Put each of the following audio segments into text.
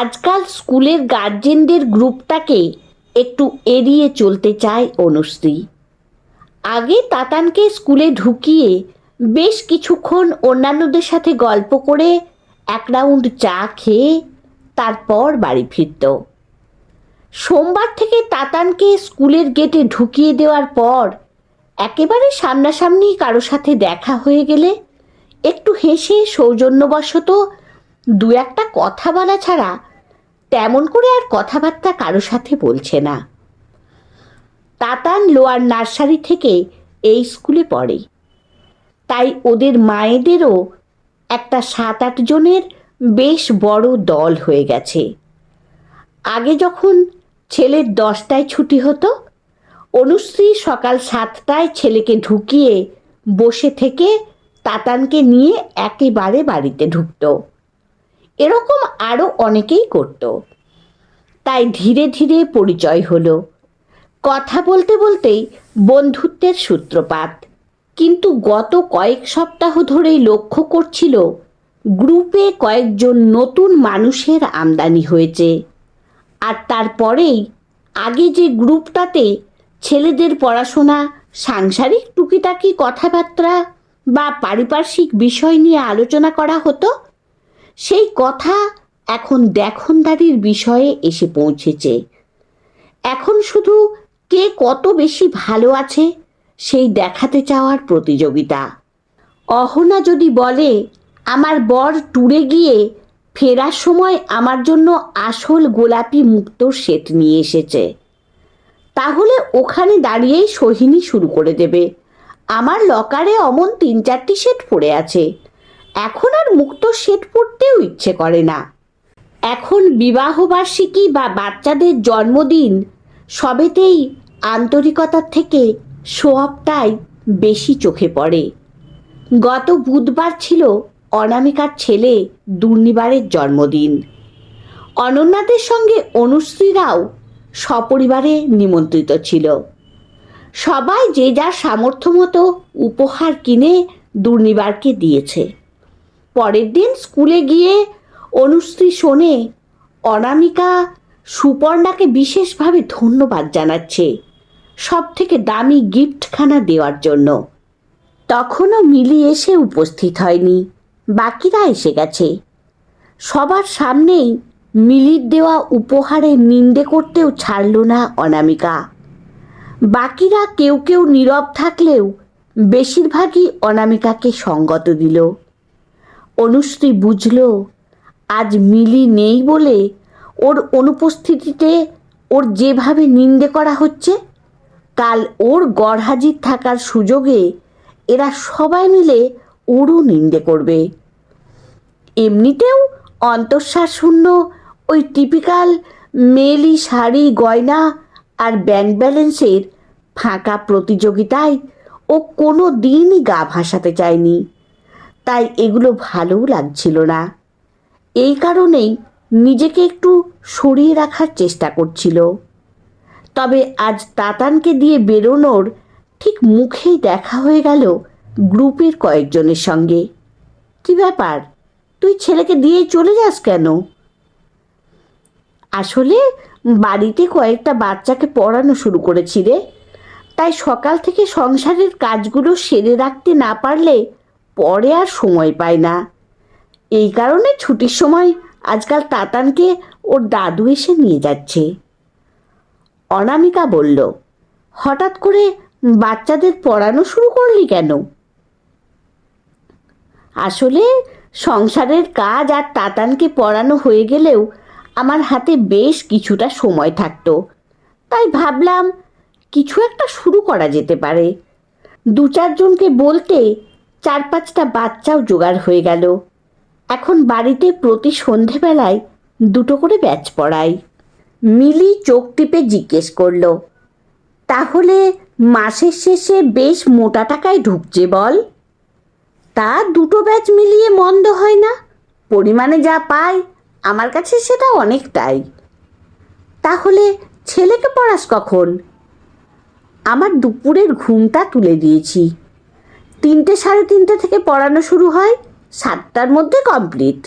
আজকাল স্কুলের গার্জেনদের গ্রুপটাকে একটু এড়িয়ে চলতে চায় অনুশ্রী। আগে তাতানকে স্কুলে ঢুকিয়ে বেশ কিছুক্ষণ অন্যান্যদের সাথে গল্প করে এক রাউন্ড চা খেয়ে তারপর বাড়ি ফিরত। সোমবার থেকে তাতানকে স্কুলের গেটে ঢুকিয়ে দেওয়ার পর একেবারে সামনাসামনি কারও সাথে দেখা হয়ে গেলে একটু হেসে সৌজন্যবশত দু একটা কথা বলা ছাড়া তেমন করে আর কথাবার্তা কারও সাথে বলছে না। তাতান লোয়ার নার্সারি থেকে এই স্কুলে পড়ে। তাই ওদের মায়েদেরও একটা সাত আট জনের বেশ বড় দল হয়ে গেছে। আগে যখন ছেলের দশটায় ছুটি হতো, অনুশ্রী সকাল সাতটায় ছেলেকে ঢুকিয়ে বসে থেকে তাতানকে নিয়ে একেবারে বাড়িতে ঢুকতো। এরকম আরও অনেকেই করত। তাই ধীরে ধীরে পরিচয় হলো। কথা বলতে বলতেই বন্ধুত্বের সূত্রপাত। কিন্তু গত কয়েক সপ্তাহ ধরেই লক্ষ্য করছিল, গ্রুপে কয়েকজন নতুন মানুষের আমদানি হয়েছে। আর তারপরেই আগে যে গ্রুপটাতে ছেলেদের পড়াশোনা, সাংসারিক টুকিটাকি কথাবার্তা বা পারিপার্শ্বিক বিষয় নিয়ে আলোচনা করা হতো সেই কথা এখন দেখনদারির বিষয়ে এসে পৌঁছেছে। এখন শুধু কে কত বেশি ভালো আছে সেই দেখাতে চাওয়ার প্রতিযোগিতা। অহনা যদি বলে, আমার বর ট্যুরে গিয়ে ফেরার সময় আমার জন্য আসল গোলাপি মুক্তোর সেট নিয়ে এসেছে, তাহলে ওখানে দাঁড়িয়েই সোহিনী শুরু করে দেবে। আমার লকারে অমন তিন চারটি সেট পড়ে আছে। এখন আর মুক্ত সেট পড়তেও ইচ্ছে করে না। এখন বিবাহবার্ষিকী বা বাচ্চাদের জন্মদিন, সবেতেই আন্তরিকতার থেকে সোয়াবটাই বেশি চোখে পড়ে। গত বুধবার ছিল অনামিকার ছেলে দুর্নিবারের জন্মদিন। অনন্যাদের সঙ্গে অনুশ্রীরাও সপরিবারে নিমন্ত্রিত ছিল। সবাই যে যার সামর্থ্য মতো উপহার কিনে দুর্নিবারকে দিয়েছে। পরের দিন স্কুলে গিয়ে অনুশ্রী শোনে অনামিকা সুপর্ণাকে বিশেষভাবে ধন্যবাদ জানাচ্ছে সব থেকে দামি গিফটখানা দেওয়ার জন্য। তখনও মিলি এসে উপস্থিত হয়নি, বাকিরা এসে গেছে। সবার সামনেই মিলির দেওয়া উপহারে নিন্দে করতেও ছাড়ল না অনামিকা। বাকিরা কেউ কেউ নীরব থাকলেও বেশিরভাগই অনামিকাকে সঙ্গত দিল। অনুশ্রী বুঝল, আজ মিলি নেই বলে ওর অনুপস্থিতিতে ওর যেভাবে নিন্দে করা হচ্ছে, কাল ওর গড়হাজির থাকার সুযোগে এরা সবাই মিলে ওরও নিন্দে করবে। এমনিতেও শূন্য ওই টিপিক্যাল মেলি শাড়ি, গয়না আর ব্যাংক ব্যালেন্সের ফাঁকা প্রতিযোগিতায় ও কোনো দিনই গা ভাসাতে চায়নি। তাই এগুলো ভালোও লাগছিল না। এই কারণেই নিজেকে একটু সরিয়ে রাখার চেষ্টা করছিল। তবে আজ তাতানকে দিয়ে বেরোনোর ঠিক মুখেই দেখা হয়ে গেল গ্রুপের কয়েকজনের সঙ্গে। কি ব্যাপার? তুই ছেলেকে দিয়ে চলে যাস কেন? আসলে বাড়িতে কয়েকটা বাচ্চাকে পড়ানো শুরু করেছি রে। তাই সকাল থেকে সংসারের কাজগুলো সেরে রাখতে না পারলে পরে আর সময় পায় না। এই কারণে ছুটির সময় আজকাল তাতানকে ওর দাদু এসে নিয়ে যাচ্ছে। অনামিকা বলল, হঠাৎ করে বাচ্চাদের পড়ানো শুরু করলি কেন? আসলে সংসারের কাজ আর তাতানকে পড়ানো হয়ে গেলেও আমার হাতে বেশ কিছুটা সময় থাকতো। তাই ভাবলাম, কিছু একটা শুরু করা যেতে পারে। দু চারজনকে বলতে চার পাঁচটা বাচ্চাও জোগাড় হয়ে গেল। এখন বাড়িতে প্রতি সন্ধেবেলায় দুটো করে ব্যাচ পড়াই মিলি চোখ টিপে জিজ্ঞেস করল, তাহলে মাসের শেষে বেশ মোটা টাকায় ঢুকছে বল? তা দুটো ব্যাচ মিলিয়ে মন্দ হয় না। পরিমাণে যা পাই, আমার কাছে সেটা অনেকটাই। তাহলে ছেলেকে পড়াস কখন? আমার দুপুরের ঘুমটা তুলে দিয়েছি। তিনটে সাড়ে তিনটে থেকে পড়ানো শুরু হয়, সাতটার মধ্যে কমপ্লিট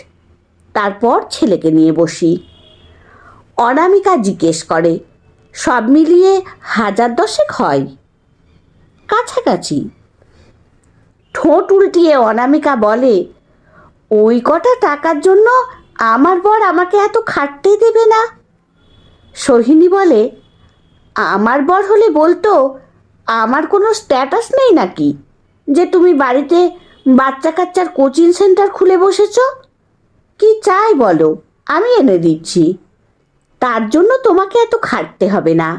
তারপর ছেলেকে নিয়ে বসি। অনামিকা জিজ্ঞেস করে, সব মিলিয়ে হাজার দশেক হয়? কাছাকাছি। ঠোঁট উল্টিয়ে অনামিকা বলে, ওই কটা টাকার জন্য আমার বর আমাকে এত খাটতে দেবে না? সোহিনী বলে, আমার বর হলে বলতো, আমার কোনো স্ট্যাটাস নেই নাকি? যে তুমি বাড়িতে বাচ্চা কাচ্চার কোচিং সেন্টার খুলে বসেছ? কি চাই বলো, আমি এনে দিচ্ছি। তার জন্য তোমাকে এত খাটতে হবে না।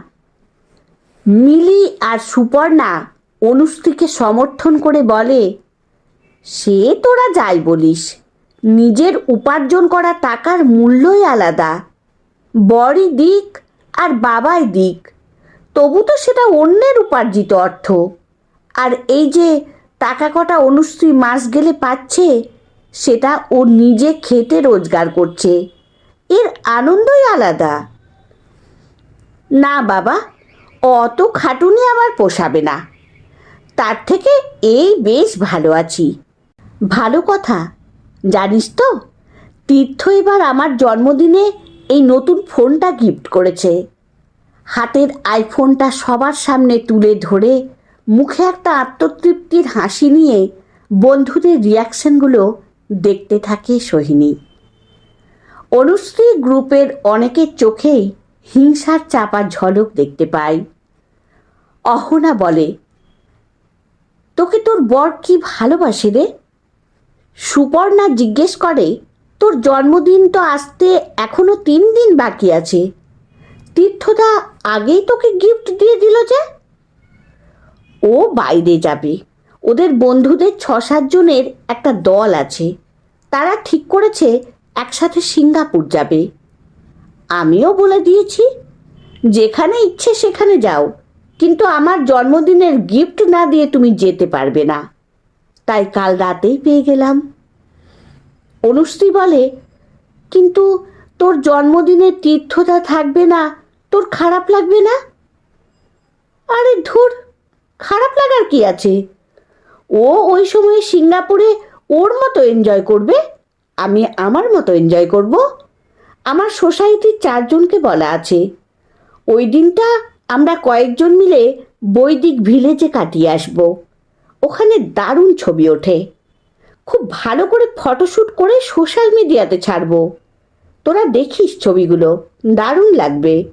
মিলি আর সুপর্ণা অনুশ্রীকে সমর্থন করে বলে, সে তোরা যাই বলিস। নিজের উপার্জন করা টাকার মূল্যই আলাদা। বড়ই দিক আর বাবাই দিক। তবু তো সেটা অন্যের উপার্জিত অর্থ। আর এই যে টাকা কটা অনুশ্রী মাস গেলে পাচ্ছে, সেটা ও নিজে খেটে রোজগার করছে। এর আনন্দই আলাদা। না বাবা, অত খাটুনি আমার পোষাবে না। তার থেকে এই বেশ ভালো আছি। ভালো কথা, জানিস তো? তীর্থ এবার আমার জন্মদিনে এই নতুন ফোনটা গিফট করেছে। হাতের আইফোনটা সবার সামনে তুলে ধরে মুখে একটা আত্মতৃপ্তির হাসি নিয়ে বন্ধুদের রিয়াকশনগুলো দেখতে থাকে সোহিনী। অনুশ্রী গ্রুপের অনেকের চোখেই হিংসার চাপা ঝলক দেখতে পাই অহনা বলে, তোকে তোর বর কি ভালোবাসে রে? সুপর্ণা জিজ্ঞেস করে, তোর জন্মদিন তো আসতে এখনও তিন দিন বাকি আছে। তীর্থদা আগেই তোকে গিফট দিয়ে দিল যে ও বাইরে যাবে। ওদের বন্ধুদের ছ সাতজনের একটা দল আছে। তারা ঠিক করেছে একসাথে সিঙ্গাপুর যাবে। আমিও বলে দিয়েছি, যেখানে ইচ্ছে সেখানে যাও। কিন্তু আমার জন্মদিনের গিফট না দিয়ে তুমি যেতে পারবে না। তাই কাল রাতেই পেয়ে গেলাম। অনুশ্রী বলে, কিন্তু তোর জন্মদিনে তীর্থতা থাকবে না, তোর খারাপ লাগবে না? আরে ধুর খারাপ লাগার কি আছে? ও ওই সময়ে সিঙ্গাপুরে ওর মতো এনজয় করবে? আমি আমার মতো এনজয় করব? আমার সোসাইটির চারজনকে বলা আছে। ওই দিনটা আমরা কয়েকজন মিলে বৈদিক ভিলেজে কাটিয়ে আসব। ওখানে দারুণ ছবি ওঠে। খুব ভালো করে ফটোশ্যুট করে সোশ্যাল মিডিয়াতে ছাড়বো। তোরা দেখিস ছবিগুলো, দারুণ লাগবে।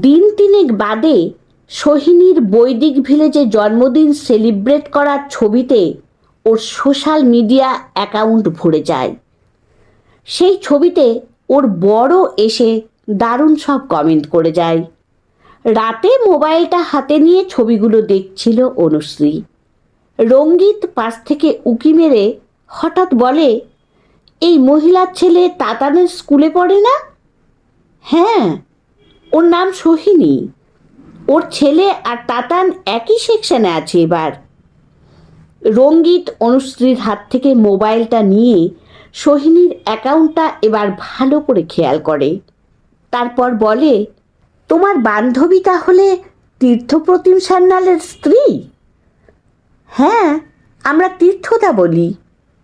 দিন তিনেক বাদে সোহিনীর বৈদিক ভিলেজে জন্মদিন সেলিব্রেট করার ছবিতে ওর সোশ্যাল মিডিয়া অ্যাকাউন্ট ভরে যায়। সেই ছবিতে ওর বড় এসে দারুণ সব কমেন্ট করে যায়। রাতে মোবাইলটা হাতে নিয়ে ছবিগুলো দেখছিল অনুশ্রী। রঙ্গিত পাশ থেকে উকি মেরে হঠাৎ বলে, এই মহিলার ছেলে তাতানের স্কুলে পড়ে না? হ্যাঁ ওর নাম সোহিনী। ওর ছেলে আর তাতান একই সেকশনে আছে এবার। রঙ্গিত অনুশ্রীর হাত থেকে মোবাইলটা নিয়ে সোহিনীর অ্যাকাউন্টটা এবার ভালো করে খেয়াল করে। তারপর বলে, তোমার বান্ধবী তাহলে তীর্থপ্রতিম সান্যালের স্ত্রী? হ্যাঁ আমরা তীর্থদা বলি।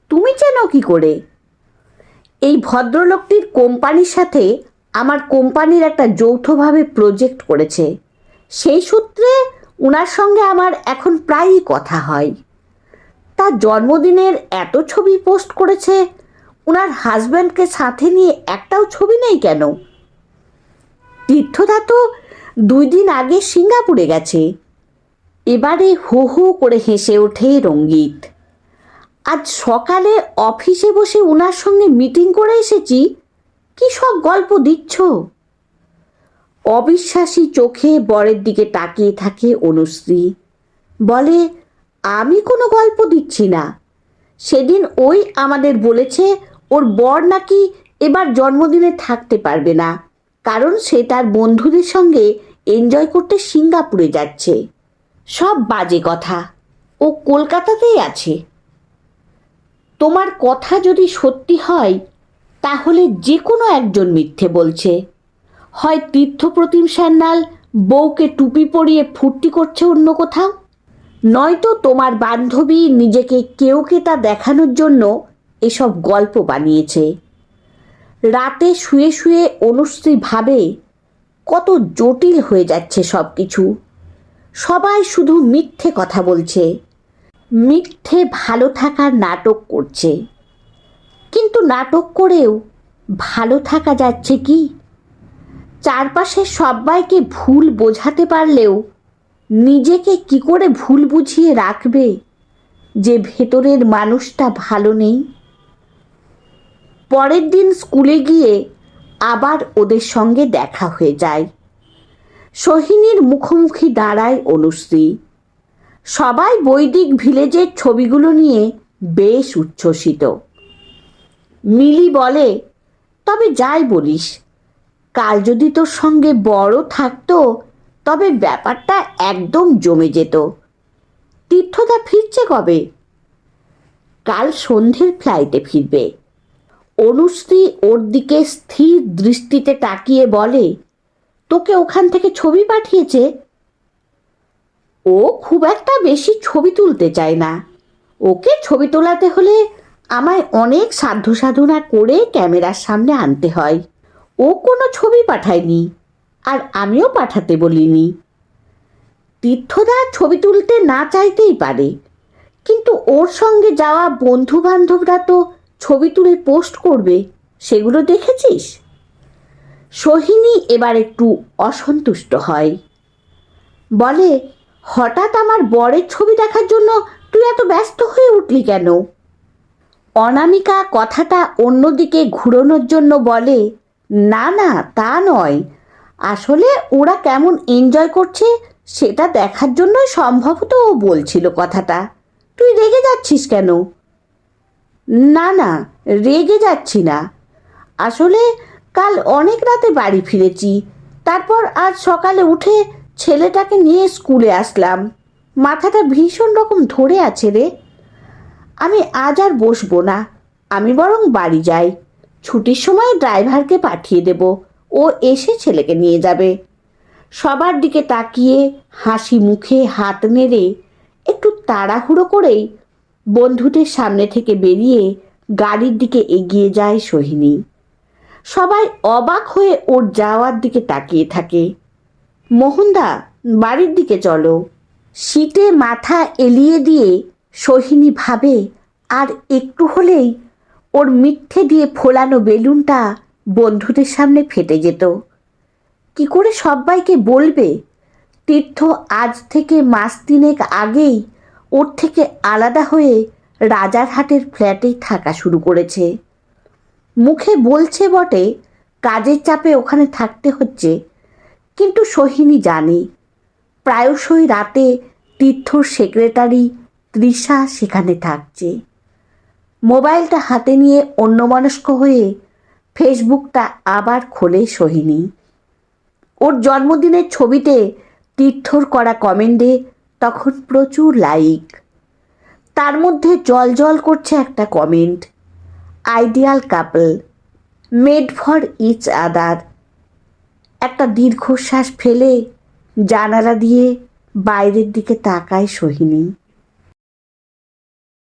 তুমি চেনো কি করে? এই ভদ্রলোকটির কোম্পানির সাথে আমার কোম্পানির একটা যৌথভাবে প্রজেক্ট করেছে। সেই সূত্রে ওনার সঙ্গে আমার এখন প্রায়ই কথা হয়। তার জন্মদিনের এত ছবি পোস্ট করেছে ওনার হাজব্যান্ডকে সাথে নিয়ে একটাও ছবি নেই কেন? তীর্থদা তো দুই দিন আগে সিঙ্গাপুরে গেছে। এবারে হো হো করে হেসে ওঠে রঙ্গিত। আজ সকালে অফিসে বসে ওনার সঙ্গে মিটিং করে এসেছি। কি সব গল্প দিচ্ছ? অবিশ্বাসী চোখে বরের দিকে তাকিয়ে থাকে অনুশ্রী। বলে, আমি কোনো গল্প দিচ্ছি না। সেদিন ওই আমাদের বলেছে, ওর বর নাকি এবার জন্মদিনে থাকতে পারবে না, কারণ সে তার বন্ধুদের সঙ্গে এনজয় করতে সিঙ্গাপুরে যাচ্ছে। সব বাজে কথা। ও কলকাতাতেই আছে। তোমার কথা যদি সত্যি হয়, তাহলে যে কোনো একজন মিথ্যে বলছে। হয় তীর্থপ্রতিম সান্যাল, বউকে টুপি পরিয়ে ফুর্তি করছে অন্য কোথাও? নয়তো তোমার বান্ধবী নিজেকে কেউকে তা দেখানোর জন্য এসব গল্প বানিয়েছে। রাতে শুয়ে শুয়ে অনুশ্রী ভাবে, কত জটিল হয়ে যাচ্ছে সব কিছু সবাই শুধু মিথ্যে কথা বলছে। মিথ্যে ভালো থাকার নাটক করছে। কিন্তু নাটক করেও ভালো থাকা যাচ্ছে কি? চারপাশে সবাইকে ভুল বোঝাতে পারলেও নিজেকে কি করে ভুল বুঝিয়ে রাখবে যে ভেতরের মানুষটা ভালো নেই? পরের দিন স্কুলে গিয়ে আবার ওদের সঙ্গে দেখা হয়ে যায়। সোহিনীর মুখোমুখি দাঁড়ায় অনুশ্রী। সবাই বৈদিক ভিলেজের ছবিগুলো নিয়ে বেশ উচ্ছ্বসিত। মিলি বলে, তবে যাই বলিস কাল যদি তোর সঙ্গে বড় থাকতো, তবে ব্যাপারটা একদম জমে যেত। তীর্থদা ফিরছে কবে? কাল সন্ধ্যের ফ্লাইটে ফিরবে। অনুশ্রী ওর দিকে স্থির দৃষ্টিতে তাকিয়ে বলে, তোকে ওখান থেকে ছবি পাঠিয়েছে? ও খুব একটা বেশি ছবি তুলতে চায় না। ওকে ছবি তোলাতে হলে আমায় অনেক সাধ্য সাধনা করে ক্যামেরার সামনে আনতে হয়। ও কোনো ছবি পাঠায়নি আর আমিও পাঠাতে বলিনি। তীর্থদা ছবি তুলতে না চাইতেই পারে, কিন্তু ওর সঙ্গে যাওয়া বন্ধু বান্ধবরা তো ছবি তুলে পোস্ট করবে, সেগুলো দেখেছিস? সোহিনী এবার একটু অসন্তুষ্ট হয়। বলে, হঠাৎ আমার বরের ছবি দেখার জন্য তুই এত ব্যস্ত হয়ে উঠলি কেন? অনামিকা কথাটা অন্যদিকে ঘুরোনোর জন্য বলে না না, তা নয়। আসলে ওরা কেমন এনজয় করছে সেটা দেখার জন্যই সম্ভবত ও বলছিল কথাটা। তুই রেগে যাচ্ছিস কেন? না না, রেগে যাচ্ছি না। আসলে কাল অনেক রাতে বাড়ি ফিরেছি। তারপর আজ সকালে উঠে ছেলেটাকে নিয়ে স্কুলে আসলাম। মাথাটা ভীষণ রকম ধরে আছে রে। আমি আজ আর বসবো না, আমি বরং বাড়ি যাই। ছুটির সময় ড্রাইভারকে পাঠিয়ে দেব। ও এসে ছেলেকে নিয়ে যাবে। সবার দিকে তাকিয়ে হাসি মুখে হাত নেড়ে একটু তাড়াহুড়ো করেই বন্ধুদের সামনে থেকে বেরিয়ে গাড়ির দিকে এগিয়ে যায় সোহিনী। সবাই অবাক হয়ে ওর যাওয়ার দিকে তাকিয়ে থাকে। মোহনদা, বাড়ির দিকে চলো। শীতে মাথা এলিয়ে দিয়ে সোহিনী ভাবে, আর একটু হলেই ওর মিথ্যে দিয়ে ফোলানো বেলুনটা বন্ধুদের সামনে ফেটে যেত। কি করে সবাইকে বলবে? তীর্থ আজ থেকে মাস তিনেক আগেই ওর থেকে আলাদা হয়ে রাজারহাটের ফ্ল্যাটেই থাকা শুরু করেছে। মুখে বলছে বটে, কাজের চাপে ওখানে থাকতে হচ্ছে, কিন্তু সোহিনী জানে। প্রায়শই রাতে তীর্থর সেক্রেটারি তৃষা সেখানে থাকছে। মোবাইলটা হাতে নিয়ে অন্যমনস্ক হয়ে ফেসবুকটা আবার খোলে সোহিনী। ওর জন্মদিনের ছবিতে তীর্থর করা কমেন্টে তখন প্রচুর লাইক। তার মধ্যে জল জল করছে একটা comment, ideal couple, made for each other. একটা দীর্ঘশ্বাস ফেলে জানালা দিয়ে বাইরের দিকে তাকায় সোহিনী।